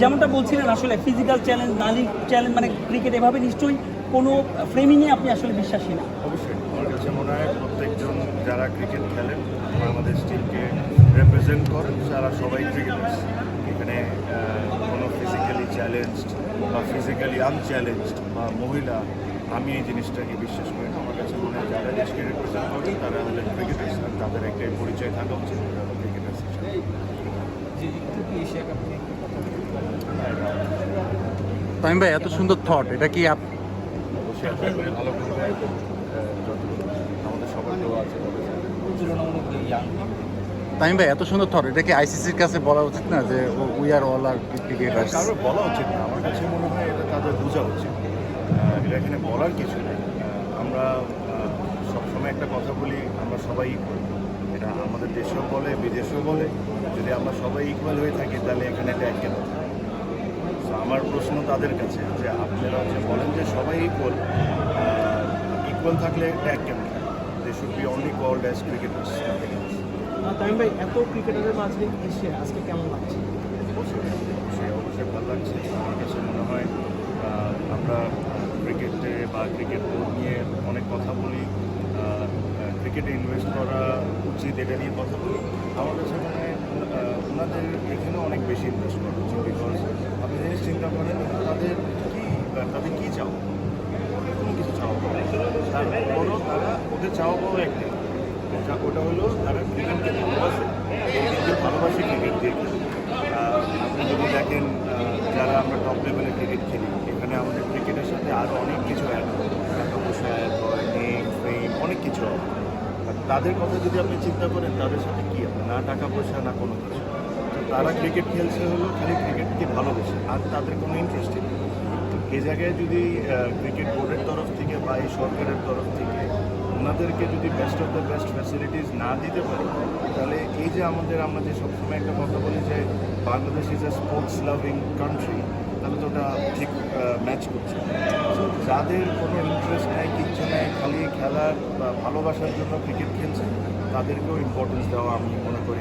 যেমনটা বলছিলেন, আসলে ফিজিক্যাল চ্যালেঞ্জ নালি চ্যালেঞ্জ মানে ক্রিকেট এভাবে নিশ্চয়ই কোনো ফ্রেমিংয়ে আপনি আসলে বিশ্বাসী না। অবশ্যই মনে হয় প্রত্যেকজন যারা ক্রিকেট খেলেন বাংলাদেশ টিমকে রিপ্রেজেন্ট করেন তারা সবাই ক্রিকেটার্স এখানে চ্যালেঞ্জড বা ফিজিক্যালি আনচ্যালেঞ্জড বা মহিলা আমি এই জিনিসটাকে বিশ্বাস করি না। আমার কাছে মনে হয় যারা দেশকে রিপ্রেজেন্ট করেন তারা হলেন ক্রিকেটার্স আর তাদের একটাই পরিচয় থাকা উচিত তারা হলো ক্রিকেটার্স হিসেবে তামিম ভাই এত সুন্দর থট এটা কি আপ অবশ্যই আশা করি ভালো করবে। আমাদের সবার আছে তামিম ভাই, এত সুন্দর থট এটা কি আইসিসির কাছে বলা উচিত না যে we are all are cricketers কারোর বলা উচিত না, আমার কাছে মনে হয় এটা তাদের বোঝা উচিত। এটা এখানে বলার কিছু নেই। আমরা সবসময় একটা কথা বলি, আমরা সবাই এটা আমাদের দেশেও বলে, বিদেশেও বলে। যদি আমরা সবাই ইকুয়াল হয়ে থাকি, তাহলে এখানে ট্যাগ কেন আমার প্রশ্ন তাদের কাছে, যে আপনারা যে বলেন যে সবাই ইকুয়াল ইকুয়াল থাকলে ট্যাগ কেন they should be only called as cricketers Tamim ভাই, এত ক্রিকেটারের মাঝে এসে আজকে কেমন লাগছে? অবশ্যই অবশ্যই ভালো লাগছে। আমার কাছে মনে হয় আমরা ক্রিকেটে বা ক্রিকেট নিয়ে অনেক কথা বলি ক্রিকেটে ইনভেস্ট করা উচিত, এটা নিয়ে কথা বলি। আমার কাছে মনে ওনাদের এখানে অনেক বেশি ইনভেস্ট করা উচিত বিকজ আপনি জিনিস চিন্তা করেন, তাদের কি, তাদের কী চাও কোনো কিছু চাওয়া পাওয়া তারা ওদের চাওয়া পাওয়া একটাই। ওটা ওটা হলো তারা ক্রিকেটকে ভালোবাসে। ক্রিকেটকে ভালোবাসে ক্রিকেট দিয়ে। আপনি যদি দেখেন যারা আমরা টপ লেভেলে ক্রিকেট খেলি, এখানে আমাদের ক্রিকেটের সাথে আরও অনেক কিছু অ্যাড হয় নেম ফেম অনেক কিছু হয় তাদের কথা যদি আপনি চিন্তা করেন, তাদের সাথে কী হবে? না টাকা পয়সা, না কোনো কিছু। তারা ক্রিকেট খেলছে হলো খালি ক্রিকেটকে ভালোবেসে, আর তাদের কোনো ইন্টারেস্টই নেই। তো এই জায়গায় যদি ক্রিকেট বোর্ডের তরফ থেকে বা এই সরকারের তরফ থেকে ওনাদেরকে যদি best of the best facilities না দিতে পারি, তাহলে এই যে আমাদের, আমরা যে সবসময় একটা কথা বলি যে Bangladesh is a sports loving country তাহলে তো ওটা ঠিক ম্যাচ করছে। সো যাদের কোনো ইন্টারেস্ট নেই, কিচ্ছু নেই, খালি খেলার বা ভালোবাসার জন্য ক্রিকেট খেলছে, তাদেরকেও ইম্পর্টেন্স দেওয়া আমি মনে করি